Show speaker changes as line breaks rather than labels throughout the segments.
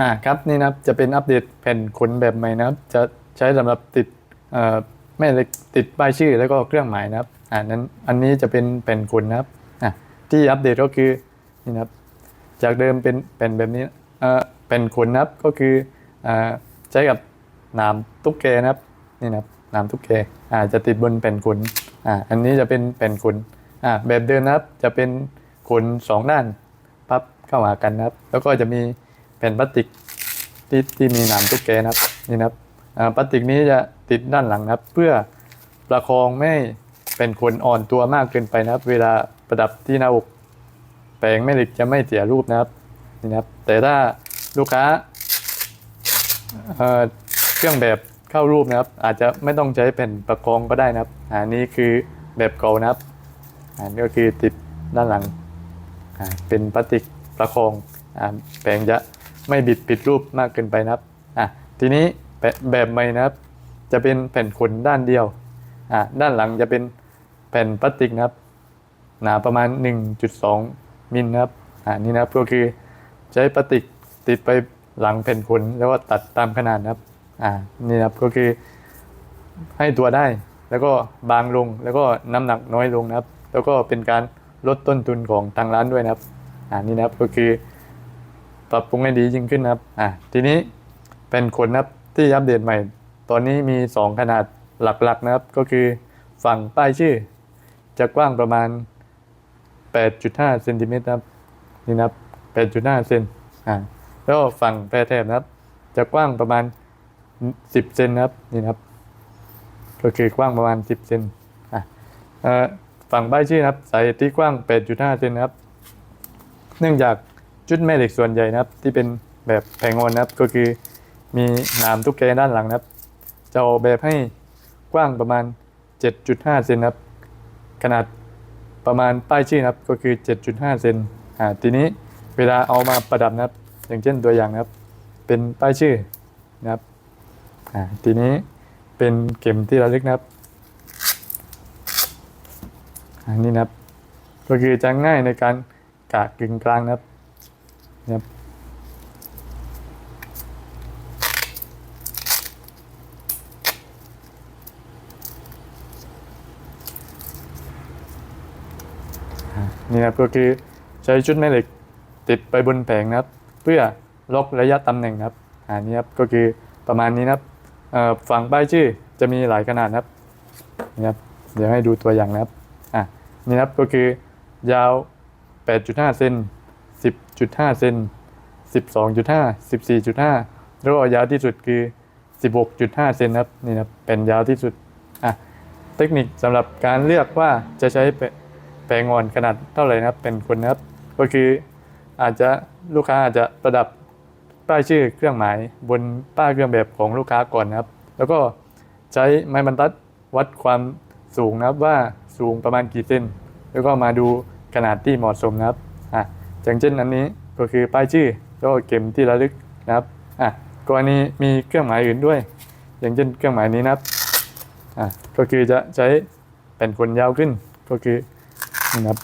อ่าครับนี่นะครับจะเป็นอัปเดตแผ่นขนแบบใหม่นะครับ จะใช้สำหรับติดเอ่อแม่เล็กติดป้ายชื่อแล้วก็เครื่องหมายนะครับอ่านั้นอันนี้จะเป็นแผ่นขนนะครับอะที่อัปเดตก็คือนี่นะครับจากเดิมเป็นแผ่นแบบนี้เอ่อแผ่นขนนะครับก็คืออ่าใช้กับหนามตุ๊กแกนะครับนี่นะครับหนามตุ๊กแกอ่าจะติดบนแผ่นขนอ่าอันนี้จะเป็นแผ่นขนอ่าแบบเดิมนะครับจะเป็นขนสองด้านพับเข้าหากันนะครับ แล้วก็จะมี ผ่นพลาสติกที่ที่มีหนามตุ๊กแกนะครับนี่นะครับพลาสติกนี้จะติดด้านหลังนะครับ เพื่อประคองไม่เป็นขนอ่อนตัวมากเกินไปนะครับ เวลาประดับที่หน้าอกแปลงแม่เหล็กจะไม่เสียรูปนะครับนี่นะครับ แต่ถ้าลูกค้าเเครื่องแบบเข้ารูปนะครับ อาจจะไม่ต้องใช้แผ่นประคองก็ได้นะครับอันนี้คือแบบเก่านะครับอันนี้ก็คือติดด้านหลังเป็นพลาสติกประคองอแปลงจะ ไม่บิดปิดรูปมากเกินไปนะครับอะทีนี้แบบใหม่นะครับ จะเป็นแผ่นขนด้านเดียวอ่าด้านหลังจะเป็นแผ่นพลาสติกนะครับหนาประมาณ 1.2 มิลนะครับอ่านี่นะครับก็คือใช้พลาสติกติดไปหลังแผ่นขนแล้วก็ตัดตามขนาดนะครับอ่านี่นะครับก็คือให้ตัวได้แล้วก็บางลงแล้วก็น้ำหนักน้อยลงนะครับ แล้วก็เป็นการลดต้นทุนของทางร้านด้วยนะครับอ่านี่นะครับก็คือ ปรับปรุงให้ดียิ่งขึ้นครับอ่าทีนี้เป็นขนครับที่อัปเดตใหม่ ตอนนี้มี 2 ขนาดหลักๆนะครับ ก็คือฝั่งป้ายชื่อ จะกว้างประมาณ 8.5เซนติเมตรครับนี่นะครับ 8.5เซนอ่าแล้วฝั่งแพรแถบนะครับ จะกว้างประมาณ 10เซนนะครับนี่นะครับ ก็คือกว้างประมาณ 10เซนอะฝั่งใบายชื่อนะครับสายที่กว้าง 8.5เซนนะครับ เนื่องจาก จุดแม่เหล็กส่วนใหญ่นะครับ ที่เป็นแบบแผงงอนนะครับ ก็คือมีหนามตุ๊กแกด้านหลังนะครับ จะออกแบบให้กว้างประมาณ 7.5 เซนนะครับ ขนาดประมาณป้ายชื่อนะครับ ก็คือ 7.5 เซนอ่าทีนี้เวลาเอามาประดับนะครับ อย่างเช่นตัวอย่างนะครับ เป็นป้ายชื่อนะครับอ่าทีนี้เป็นเข็มที่ระลึกนะครับอันนี้นะครับ ก็คือจะง่ายในการกะกึ่งกลางนะครับ ครับนี่นะครับก็คือใช้ชุดแม่เหล็กติดไปบนแผงนะครับ เพื่อล็อกระยะตำแหน่งนะครับอันนี้ครับก็คือประมาณนี้นะครับฝั่งป้ายชื่อจะมีหลายขนาดนะครับนี่ครับเดี๋ยวให้ดูตัวอย่างนะครับอะนี่ครับก็คือยาว 8.5 เซน 10.5เซน 12.5 14.5 แล้วก็ยาวที่สุดคือ 16.5 เซนครับนี่นะครับเป็นยาวที่สุดอะเทคนิคสำหรับการเลือกว่าจะใช้แปะแปรงงอนขนาดเท่าไหร่นะครับ เป็นคนนะครับ ก็คืออาจจะลูกค้าอาจจะประดับป้ายชื่อเครื่องหมายบนป้ายเครื่องแบบของลูกค้าก่อนนะครับ แล้วก็ใช้ไม้บรรทัดวัดความสูงนะครับว่าสูงประมาณกี่เซนแล้วก็มาดูขนาดที่เหมาะสมนะครับอะ อย่างเช่นอันนี้ก็คือป้ายชื่อแล้วก็เข็มที่ระลึกนะครับอะกรณีมีเครื่องหมายอื่นด้วย อย่างเช่นเครื่องหมายนี้นะครับอะก็คือจะใช้แผ่นขนยาวขึ้นก็คือนี่นะครับ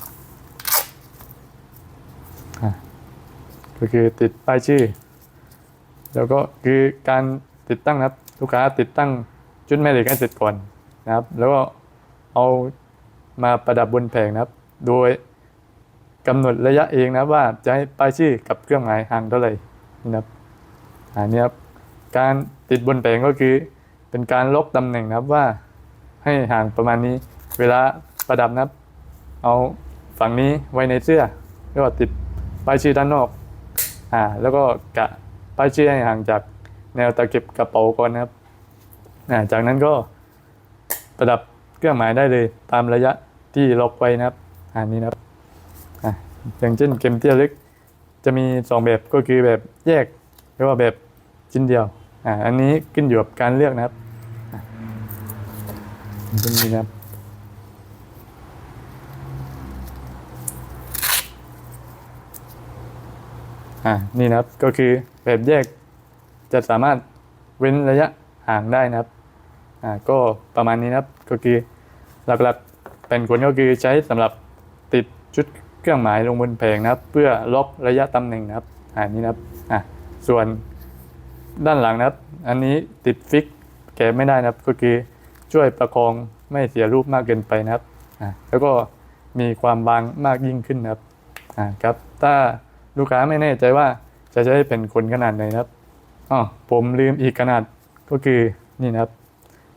อะก็คือติดป้ายชื่อ แล้วก็คือการติดตั้งนะครับลูกค้าติดตั้งชุดแม่เหล็กให้เสร็จก่อนนะครับ แล้วก็เอามาประดับบนแผงนะครับ โดย กำหนดระยะเองนะว่าจะให้ป้ายชื่อกับเครื่องหมายห่างเท่าไหร่นี่นะครับอันนี้ครับการติดบนแผงก็คือ เป็นการล็อกตำแหน่งนะครับว่า ให้ห่างประมาณนี้ เวลาประดับนะครับ เอาฝั่งนี้ไว้ในเสื้อแล้วก็ติดป้ายชื่อด้านนอกอ่าแล้วก็กะป้ายชื่อให้ห่างจากแนวตะเก็บกระเป๋าก่อนนะครับอ่าจากนั้นก็ประดับเครื่องหมายได้เลยตามระยะที่ล็อกไว้นะครับอันนี้นะครับ อ่าอย่างเช่นเข็มเตี้ยลึก จะมีสองแบบก็คือแบบแยกแล้วก็แบบชิ้นเดียวอ่าอันนี้ขึ้นอยู่กับการเลือกนะครับอ่าเป็นนี้นะครับอ่านี่นะครับก็คือแบบแยกจะสามารถเว้นระยะห่างได้นะครับอ่าก็ประมาณนี้นะครับก็คือหลักๆแผ่นขนก็คือใช้สำหรับติดชุด เครื่องหมายลงบนแผงนะครับ เพื่อล็อกระยะตำแหน่งนะครับอ่านี่นะครับอ่าส่วนด้านหลังนะครับ อันนี้ติดฟิกแกะไม่ได้นะครับ ก็คือช่วยประคองไม่เสียรูปมากเกินไปนะครับอ่าแล้วก็มีความบางมากยิ่งขึ้นนะครับอ่าครับ ถ้าลูกค้าไม่แน่ใจว่าจะใช้เป็นขนขนาดไหนนะครับอ๋อผมลืมอีกขนาดก็คือนี่นะครับ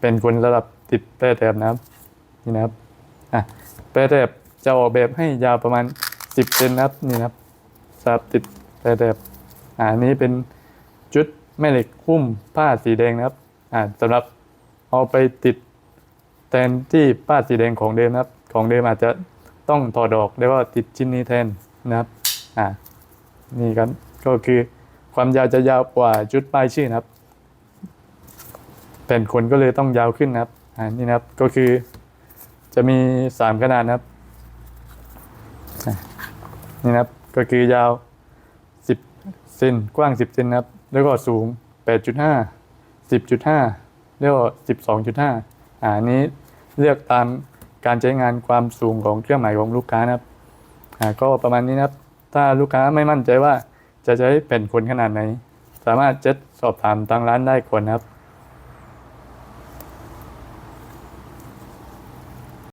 เป็นขนระดับติดแปรแถบนะครับนี่นะครับอะแปรแถบ จะออกแบบให้ยาวประมาณ 10เซนนะครับนี่นะครับสลับติดแปรแถบอ่าอันนี้เป็นจุดแม่เหล็กหุ้มผ้าสีแดงนะครับอ่าสำหรับเอาไปติดแทนที่ผ้าสีแดงของเดิมนะครับ ของเดิมอาจจะต้องถอดออกแล้วก็ติดชิ้นนี้แทนนะครับอ่านี่ครับก็คือความยาวจะยาวกว่าจุดป้ายชื่อนะครับแผ่นขนก็เลยต้องยาวขึ้นนะครับอ่านี่นะครับก็คือจะมีสามขนาดนะครับ นี่นะครับก็คือยาวสิบเซนกว้างสิบเซนนะครับ แล้วก็สูงแปดจุดห้าสิบจุดห้าแล้วก็สิบสองจุดห้าอ่าอันนี้เลือกตามการใช้งานความสูงของเครื่องหมายของลูกค้านะครับอ่าก็ประมาณนี้นะครับ ถ้าลูกค้าไม่มั่นใจว่าจะใช้แผ่นขนขนาดไหน สามารถเจ็ดสอบถามทางร้านได้ก่อนนะครับ